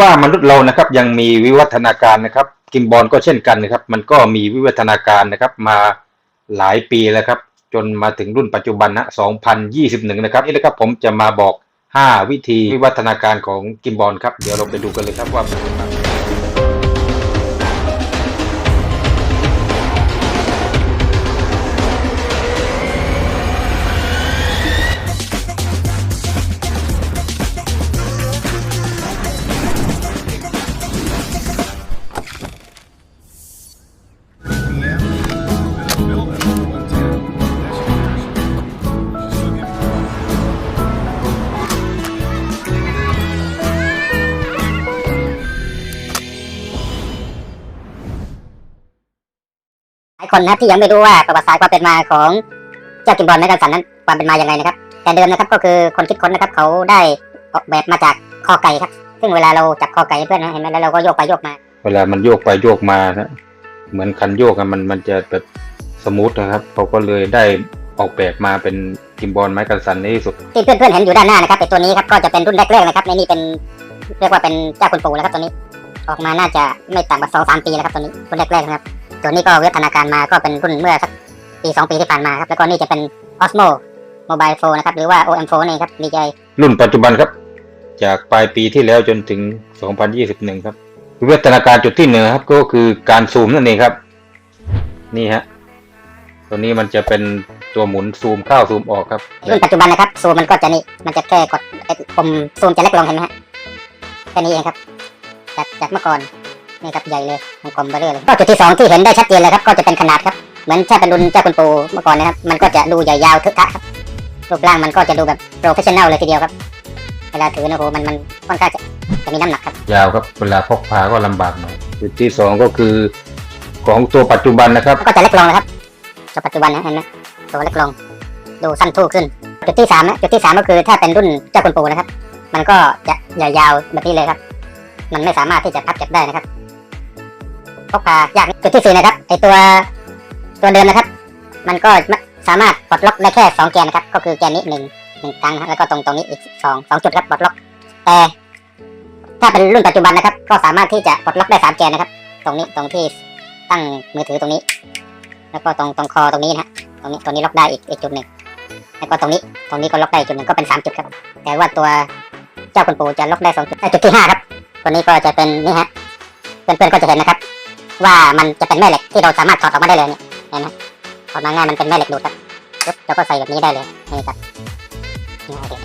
ว่ามนุษย์เรานะครับยังมีวิวัฒนาการนะครับ กิมบอลก็เช่นกันนะครับ มันก็มีวิวัฒนาการนะครับมาหลายปีแล้วครับ จนมาถึงรุ่นปัจจุบันนะ2021 นะครับนี่นะครับผมจะมาบอก 5 วิธีวิวัฒนาการของกิมบอลครับ เดี๋ยวเราไปดูกันเลยครับว่าเป็นยังไง คนนะครับที่ยังไม่รู้ว่าประวัติศาสตร์ความเป็นมาของเจ้ากิมบอลแมกกันสันนั้นความเป็นมาอย่างไรนะครับ แต่เดิมนะครับก็คือคนคิดค้นนะครับ เขาได้ออกแบบมาจากคอไก่ครับ ซึ่งเวลาเราจับคอไก่ให้เพื่อนนะเห็นไหมแล้วเราก็โยกไปโยกมา เวลามันโยกไปโยกมานะเหมือนคันโยกอะมันมันจะแบบสมูทนะครับเขาก็เลยได้ออกแบบมาเป็นกิมบอลไม้กันสันในที่สุดที่เพื่อนๆเห็นอยู่ด้านหน้านะครับไอตัวนี้ครับก็จะเป็นรุ่นแรกๆนะครับในนี่เป็นเรียกว่าเป็นเจ้าคุณปู่แล้วครับตัวนี้ ออกมาน่าจะไม่ต่ำกว่าสองสามปีแล้วครับตัวนี้รุ่นแรกๆนะครับ ตัวนี้ก็วิวัฒนาการมาก็เป็นรุ่นเมื่อสักปีสองปีที่ผ่านมาครับแล้วก็นี่จะเป็น Osmo Mobile Phone นะครับหรือว่า OM Phone นี่ครับ DJI รุ่นปัจจุบันครับ จากปลายปีที่แล้วจนถึง 2021 ครับวิวัฒนาการจุดที่หนึ่งครับก็คือการซูมนั่นเองครับ นี่ฮะตัวนี้มันจะเป็นตัวหมุนซูมเข้าซูมออกครับรุ่นปัจจุบันนะครับซูมมันก็จะนี่มันจะแค่กดไอ้ปุ่มซูมจะเล็กลงเห็นไหมฮะแค่นี้เองครับจากจากเมื่อก่อน นี่ครับใหญ่เลยมันกลมไปเรื่อยเลยก็จุดที่สองที่เห็นได้ชัดเจนเลยครับก็จะเป็นขนาดครับเหมือนถ้าเป็นรุ่นเจ้าคุณปู่เมื่อก่อนนะครับมันก็จะดูใหญ่ยาวทึกทะครับรูปร่างมันก็จะดูแบบโปรเฟชชั่นแนลเลยทีเดียวครับเวลาถือนะโหมันมันค่อนข้างจะจะมีน้ำหนักครับ ยาวครับเวลาพกพาก็ลำบากหน่อยจุดที่สองก็คือของตัวปัจจุบันนะครับ ก็จะเล็กลงนะครับตัวปัจจุบันนะเห็นไหมตัวเล็กลง ดูสั้นทู่ขึ้น จุดที่สามนะจุดที่สามก็คือถ้าเป็นรุ่นเจ้าคุณปู่นะครับ มันก็จะใหญ่ยาวแบบนี้เลยครับ มันไม่สามารถที่จะพับเก็บได้นะครับ พกพายากนิดจุดที่สี่นะครับไอตัวตัวเดิมนะครับ มันก็สามารถปลดล็อกได้แค่สองแกนนะครับ ก็คือแกนนี้หนึ่งหนึ่งครั้งแล้วก็ตรงตรงนี้อีกสองสองจุดครับปลดล็อก แต่ถ้าเป็นรุ่นปัจจุบันนะครับ ก็สามารถที่จะปลดล็อกได้สามแกนนะครับ ตรงนี้ตรงที่ตั้งมือถือตรงนี้ แล้วก็ตรงตรงคอตรงนี้นะฮะตรงนี้ตรงนี้ล็อกได้อีกอีกจุดหนึ่งแล้วก็ตรงนี้ตรงนี้ก็ล็อกได้อีกจุดหนึ่งก็เป็นสามจุดครับ แต่ว่าตัวเจ้าคุณปู่จะล็อกได้สองจุดได้จุดที่ห้าครับตัวนี้ก็จะเป็นนี่ฮะเพื่อนๆก็จะเห็นนะครับ ว่ามันจะเป็นแม่เหล็กที่เราสามารถถอดออกมาได้เลยเนี่ยเห็นไหมถอดมาง่ายมันเป็นแม่เหล็กดูดครับปึ๊บแล้วก็ใส่แบบนี้ได้เลยนี่ครับนี่ครับ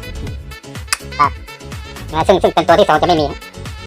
ครับนะซึ่งซึ่งเป็นตัวที่สองจะไม่มี